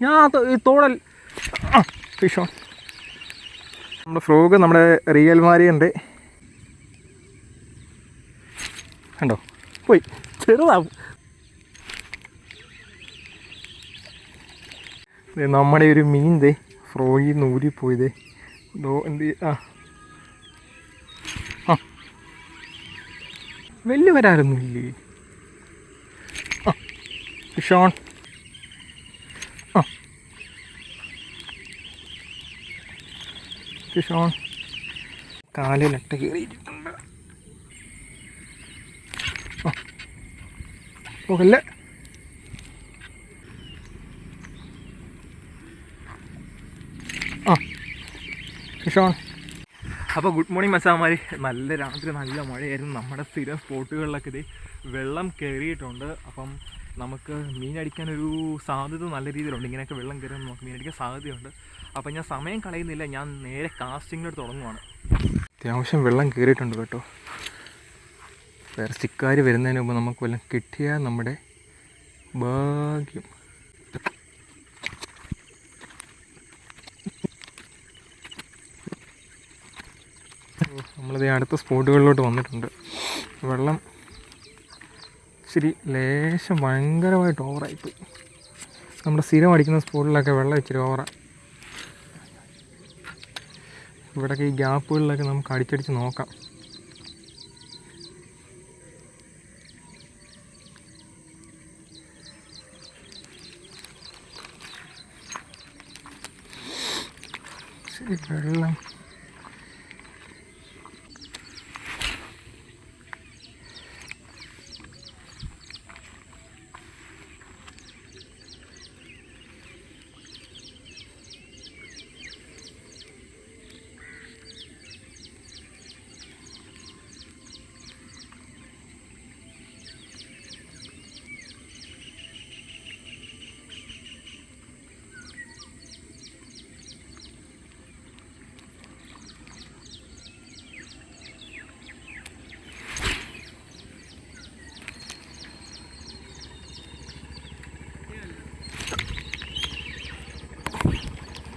ഞാൻ ഈ തോടൽ. ഫിഷ് നമ്മുടെ ഫ്രോഗ് നമ്മുടെ റിയൽ മാരിയുണ്ട്. കണ്ടോ? പോയി. ചെറുതാവും. നമ്മുടെ ഒരു മീൻ ദേ നിന്ന് ദേ ദോ എന്ത് ആ. ആ. വലിയ വരാറൊന്നുമില്ലേ ആ ഷോൺ ആ ഷോൺ. കാലിലട്ട കയറിയിട്ടുണ്ട് പോകല്ലേ ഷോൺ. അപ്പോൾ ഗുഡ് മോർണിംഗ് മസാമാരി നല്ല രാത്രി നല്ല മഴയായിരുന്നു. നമ്മുടെ സ്ഥിരം സ്പോട്ടുകളിലൊക്കെ ഇത് വെള്ളം കയറിയിട്ടുണ്ട് അപ്പം നമുക്ക് മീനടിക്കാനൊരു സാധ്യത നല്ല രീതിയിലുണ്ട്. ഇങ്ങനെയൊക്കെ വെള്ളം കയറാൻ നമുക്ക് മീനടിക്കാൻ സാധ്യതയുണ്ട്. അപ്പോൾ ഞാൻ സമയം കളയുന്നില്ല. ഞാൻ നേരെ കാസ്റ്റിങ്ങിലോട്ട് തുടങ്ങുവാണ്. അത്യാവശ്യം വെള്ളം കയറിയിട്ടുണ്ട് കേട്ടോ. വേറെ ചിക്കാർ വരുന്നതിന് മുമ്പ് നമുക്ക് വല്ലതും കിട്ടിയാൽ നമ്മുടെ ഭാഗ്യം. നമ്മളിത് അടുത്ത സ്പോട്ടുകളിലോട്ട് വന്നിട്ടുണ്ട്. വെള്ളം ഇച്ചിരി ലേശം ഭയങ്കരമായിട്ട് ഓവറായിപ്പോയി. നമ്മുടെ സ്ഥിരം അടിക്കുന്ന സ്പോട്ടിലൊക്കെ വെള്ളം ഇച്ചിരി ഓവറാണ് ഇവിടെയൊക്കെ ഈ ഗ്യാപ്പുകളിലൊക്കെ നമുക്ക് അടിച്ചടിച്ച് നോക്കാം. വെള്ളം.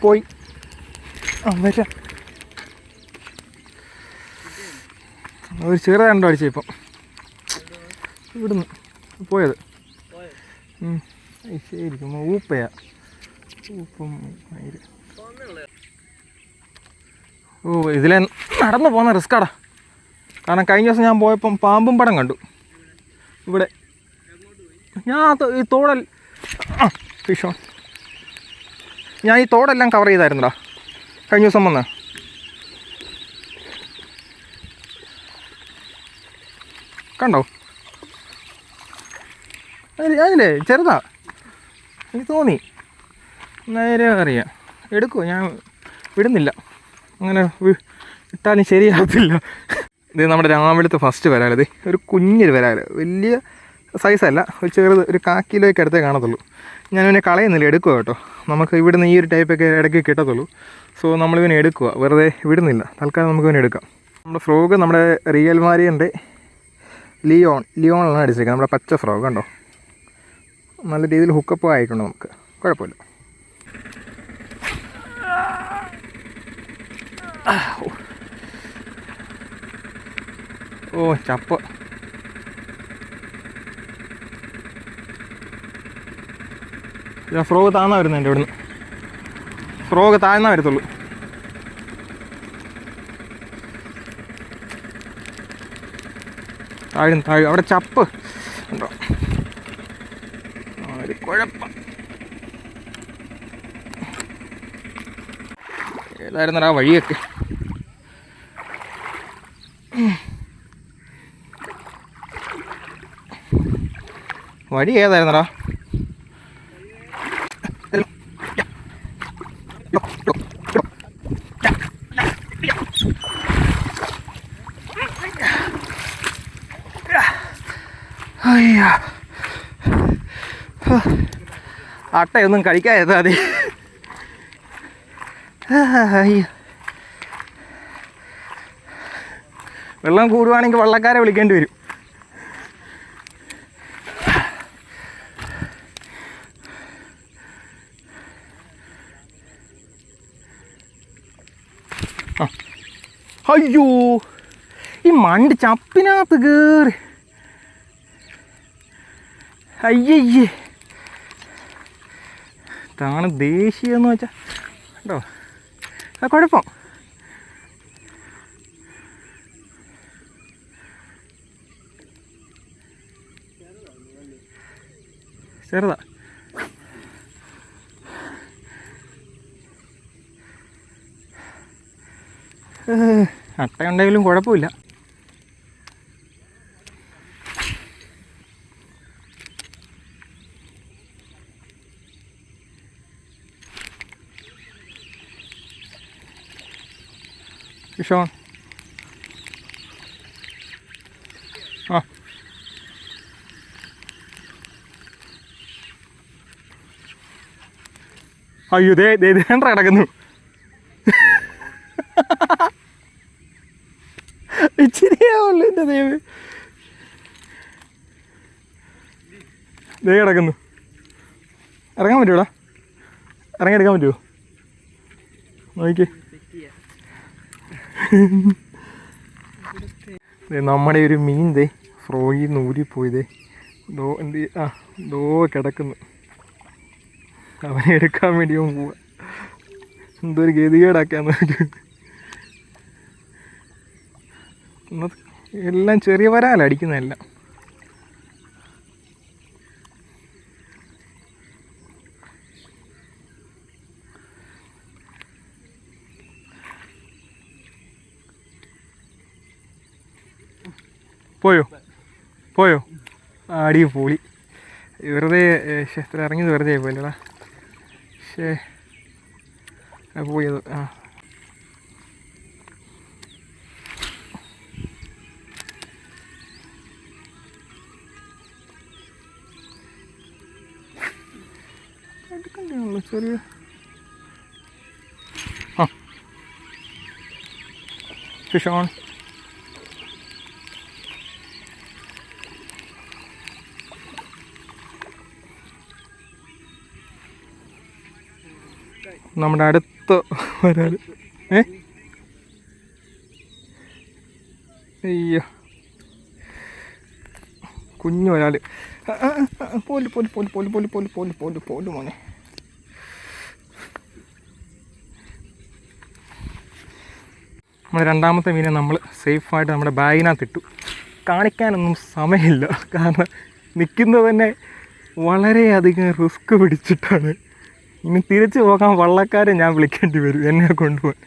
പോയി. ഒരു വരാം. ഒരു അടിച്ച ഇപ്പം. ഇവിടുന്ന് പോയത്. ശരിക്കും ഊപ്പയാ. ഊപ്പം. ഓ ഇതിലെ നടന്നു പോകുന്ന റിസ്ക്കാടാ കാരണം കഴിഞ്ഞ ദിവസം ഞാൻ പോയപ്പം പാമ്പും പടം കണ്ടു. ഇവിടെ. ഞാൻ ഈ തോടൽ ആ ഫിഷ് ഞാൻ ഈ തോടെല്ലാം കവർ ചെയ്തായിരുന്നടാ. കഴിഞ്ഞ ദിവസം വന്ന്. കണ്ടോ? അതിൽ അതിലേ ചെറുതാ. എനിക്ക് തോന്നി. നേരെ അറിയാം. എടുക്കുമോ ഞാൻ വിടുന്നില്ല. അങ്ങനെ ഇട്ടാലും ശരിയാകത്തില്ല ഇത് നമ്മുടെ രാവിലത്തെ ഫസ്റ്റ് വരാലത് ഒരു കുഞ്ഞൊരു വരാൽ. വലിയ സൈസല്ല ഒരു ചെറുത് ഒരു കാ കിലോയ്ക്ക് അടുത്തേ കാണത്തുള്ളൂ. ഞാൻ ഇവനെ കളയുന്നില്ല എടുക്കുക കേട്ടോ. നമുക്ക് ഇവിടുന്ന് ഈ ഒരു ടൈപ്പൊക്കെ ഇടയ്ക്ക് കിട്ടത്തുള്ളൂ. സോ നമ്മളിവനെ എടുക്കുക വെറുതെ വിടുന്നില്ല. തൽക്കാലം നമുക്ക് ഇവനെ എടുക്കാം. നമ്മുടെ ഫ്രോഗ് നമ്മുടെ റിയൽ മാരിയന്റെ ലിയോൺ ലിയോണാണ് അടിച്ചേക്കുന്നത് നമ്മുടെ പച്ച ഫ്രോഗ് കണ്ടോ? നല്ല രീതിയിൽ ഹുക്കപ്പ് ആയിട്ടുണ്ട് നമുക്ക്. കുഴപ്പമില്ല. ഓ ചപ്പ് ഇതാ ഫ്രോഗ് താഴ്ന്ന വരുന്നത് എന്റെ ഇവിടുന്ന്. ഫ്രോഗ് താഴ്ന്ന വരത്തുള്ളൂ. താഴും താഴും അവിടെ ചപ്പ്. ഉണ്ടോ ആ, ഒരു കുഴപ്പം. ഏതായിരുന്നടാ വഴിയൊക്കെ? വഴി ഏതായിരുന്നടാ അയ്യ അട്ടയൊന്നും കഴിക്കാതെ അയ്യ. വെള്ളം കൂടുവാണെങ്കിൽ വള്ളക്കാരെ വിളിക്കേണ്ടി വരും. അയ്യോ ഈ മണ്ട് ചപ്പിനകത്ത് കയറി അയ്യയ്യേ. ഇതാണ് ദേശീയം എന്ന് വെച്ചാൽ കേട്ടോ ആ കുഴപ്പം. ചെറുതാ. ഏഹ്, കട്ടയുണ്ടെങ്കിലും കുഴപ്പമില്ല. ഫിഷ് അയ്യോ ആ. അയ്യോ ദേ ദേ കിടക്കുന്നു. ദേ കിടക്കുന്നു. ഇറങ്ങാൻ പറ്റൂടാ ഇറങ്ങിയെടുക്കാൻ പറ്റുമോ നോക്കി നമ്മുടെ ഒരു മീൻ ദേ ഫ്രോയിൽ നിന്ന് ഊരിപ്പോയതേ ദോ. എന്ത് ആ ദോ കിടക്കുന്നു. അവനെ എടുക്കാൻ വേണ്ടി അവൻ പോവാ. എന്തൊരു ഗതികേടാക്കാന്ന് എല്ലാം ചെറിയ വരാല അടിക്കുന്നതെല്ലാം പോയോ? പോയോ? അടി പൊളി. വെറുതെ ഇത്ര ഇറങ്ങിയത് വെറുതെ പോയില്ലടാ ശേ പോയത് ആ. ചെറിയ ഫിഷ് ഓൺ നമ്മുടെ അടുത്ത് വരാൽ ഏ? അയ്യോ. കുഞ്ഞു വരാൽ പോൽ പോൽ പോൽ പോൽ പോൽ പോൽ പോൽ പോൽ മോനെ. നമ്മൾ രണ്ടാമത്തെ മീനെ നമ്മൾ സേഫായിട്ട് നമ്മുടെ ബാഗിനകത്ത് ഇട്ടു. കാണിക്കാനൊന്നും സമയമില്ല. കാരണം നിൽക്കുന്നത് തന്നെ വളരെയധികം റിസ്ക് പിടിച്ചിട്ടാണ്. ഇനി തിരിച്ചു പോകാൻ വള്ളക്കാരെ ഞാൻ വിളിക്കേണ്ടി വരും എന്നെ കൊണ്ടുപോകാൻ.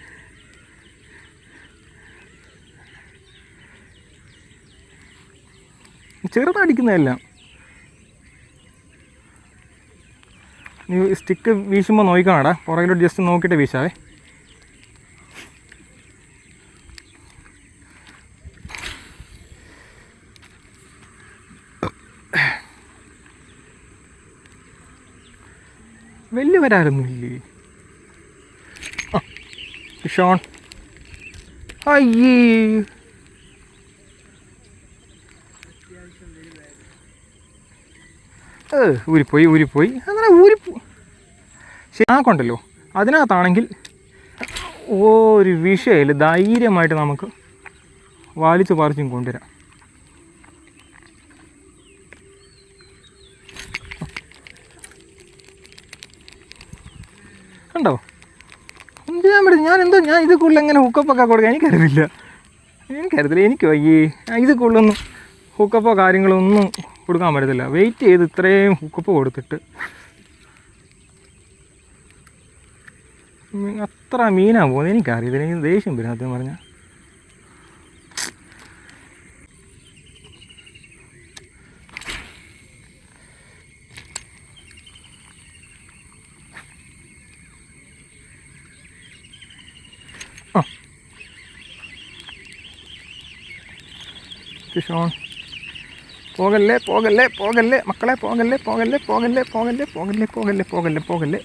ചെറുതടിക്കുന്നതെല്ലാം നീ സ്റ്റിക്ക് വീശുമ്പോൾ നോക്കിക്കാണടാ. പുറകിലോട്ട് ജസ്റ്റ് നോക്കിയിട്ട് വീശാവേ. വലിയ വരാറൊന്നുമില്ലേ ആ ഷോൺ. അയ്യേ. ഊരിപ്പോയി ഊരിപ്പോയി. അങ്ങനെ ഊരിപ്പോ ശരി ആ കൊണ്ടല്ലോ. അതിനകത്താണെങ്കിൽ ഒരു വിഷയമില്ല ധൈര്യമായിട്ട് നമുക്ക് വാലിച്ച് പറിച്ചും കൊണ്ടുവരാം കണ്ടോ എന്ത് ചെയ്യാൻ പറ്റും ഞാൻ എന്തോ ഞാൻ ഇത് കൂടുതൽ എങ്ങനെ ഹുക്കപ്പൊക്കെ കൊടുക്കാൻ എനിക്കറിയില്ല എനിക്കറിയത്തില്ല എനിക്ക് വയ്യേ. ഇത് കൂടുതലൊന്നും ഹുക്കപ്പോ കാര്യങ്ങളൊന്നും കൊടുക്കാൻ പറ്റത്തില്ല. വെയിറ്റ് ചെയ്ത് ഇത്രയും ഹുക്കപ്പ് കൊടുത്തിട്ട്. അത്ര മീനാ പോകുന്നത് എനിക്കറിയില്ല എനിക്ക് ദേഷ്യം വരും പറഞ്ഞാൽ കിഷോൺ പോകല്ലേ പോകല്ലേ പോകല്ലേ. മക്കളെ പോകല്ലേ പോകല്ലേ പോകല്ലേ പോകല്ലേ പോകല്ലേ പോകല്ലേ പോകല്ലേ പോകല്ലേ.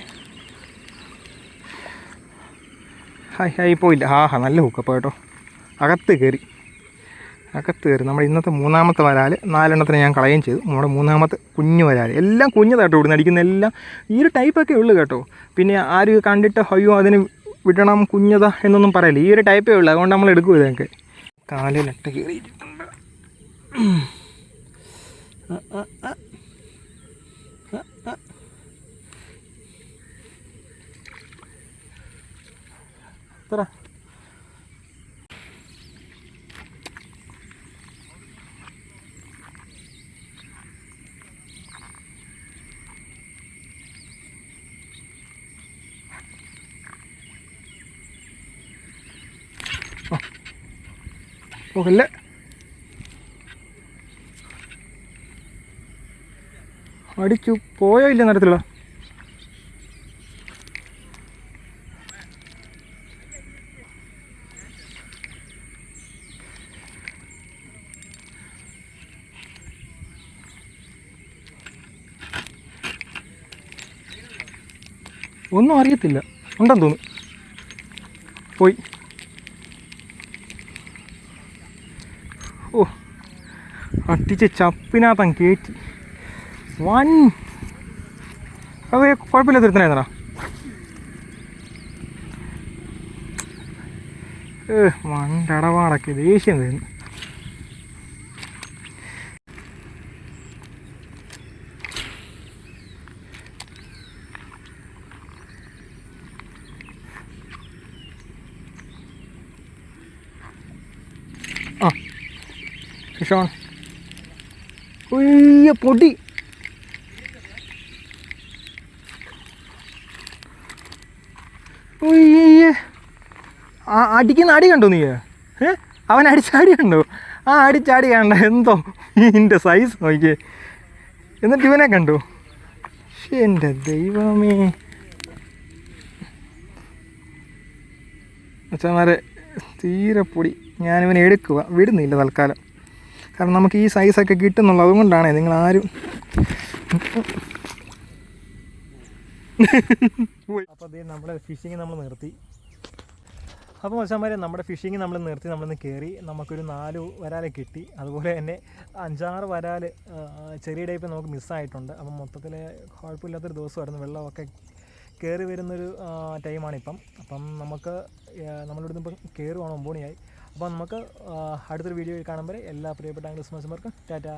ഹായ് ഹായ് പോയില്ല. ആ ഹാ നല്ല ഹുക്കപ്പ് കേട്ടോ. അകത്ത് കയറി. അകത്ത് കയറി. നമ്മുടെ ഇന്നത്തെ മൂന്നാമത്തെ വരാൽ നാലെണ്ണത്തിന് ഞാൻ കളയുകയും ചെയ്തു. നമ്മുടെ മൂന്നാമത്തെ കുഞ്ഞു വരാൽ എല്ലാം കുഞ്ഞതാട്ടോ ഇവിടുന്ന് അടിക്കുന്ന എല്ലാം. ഈ ഒരു ടൈപ്പൊക്കെ ഉള്ളു കേട്ടോ. പിന്നെ ആര് കണ്ടിട്ട് അയ്യോ അതിന് വിടണം കുഞ്ഞത എന്നൊന്നും പറയില്ല. ഈ ഒരു ടൈപ്പേ ഉള്ളൂ. അതുകൊണ്ട് നമ്മൾ എടുക്കും ഇതൊക്കെ? കാലിലട്ട കയറിയിട്ടുണ്ട് ഉം. Oh. ആ, ആ. ആ, ആ. എത്ര പോകല്ലേ അടിച്ചു പോയോ ഇല്ല നേരത്തിലുള്ള ഒന്നും അറിയത്തില്ല. ഉണ്ടെന്ന് തോന്നുന്നു. പോയി. ഓ അട്ടിച്ച് ചപ്പിനകത്തം കയറ്റി വൻ അത് കുഴപ്പമില്ല തിരുത്തനായിരുന്നാ മണ്ടടപാടൊക്കെ ദേഷ്യം വരുന്നു. ആ. ഷോൺ. ഉയ്യ പൊടി ഉയ്യ ആ അടിക്കുന്ന അടി കണ്ടോ നീ? ഏ? അവൻ അടിച്ചാടി കണ്ടോ? ആ അടിച്ചാടി കണ്ട എന്തോ ഇതിന്റെ സൈസ് നോക്കിയേ. എന്നിട്ട് ഇവനെ കണ്ടു. എന്റെ ദൈവമേ. അച്ഛന്മാരെ തീരെ പൊടി. ഞാനിവനെ എടുക്കുക വിടുന്നില്ല തൽക്കാലം. കാരണം നമുക്ക് ഈ സൈസൊക്കെ കിട്ടുന്നുള്ളൂ. അതുകൊണ്ടാണ് നിങ്ങൾ ആരും അപ്പോൾ അതേ നമ്മുടെ ഫിഷിങ് നമ്മൾ നിർത്തി. അപ്പോൾ മച്ചാന്മാരെ നമ്മുടെ ഫിഷിങ് നമ്മൾ നിർത്തി നമ്മളിന്ന് കയറി നമുക്കൊരു നാല് വരാൽ കിട്ടി. അതുപോലെ തന്നെ അഞ്ചാറ് വരാൽ ചെറിയ ടൈപ്പ് നമുക്ക് മിസ്സായിട്ടുണ്ട് അപ്പം മൊത്തത്തിൽ കുഴപ്പമില്ലാത്തൊരു ദിവസമായിരുന്നു. വെള്ളമൊക്കെ കയറി വരുന്നൊരു ടൈമാണിപ്പം. അപ്പം നമുക്ക് നമ്മളിവിടെ നിന്ന് ഇപ്പം കയറുവാണ് ഒമ്പോണിയായി അപ്പം നമുക്ക് അടുത്തൊരു വീഡിയോ കാണുമ്പോൾ എല്ലാ പ്രിയപ്പെട്ട ക്രിസ്മസ് മാർക്കും ടാറ്റാ.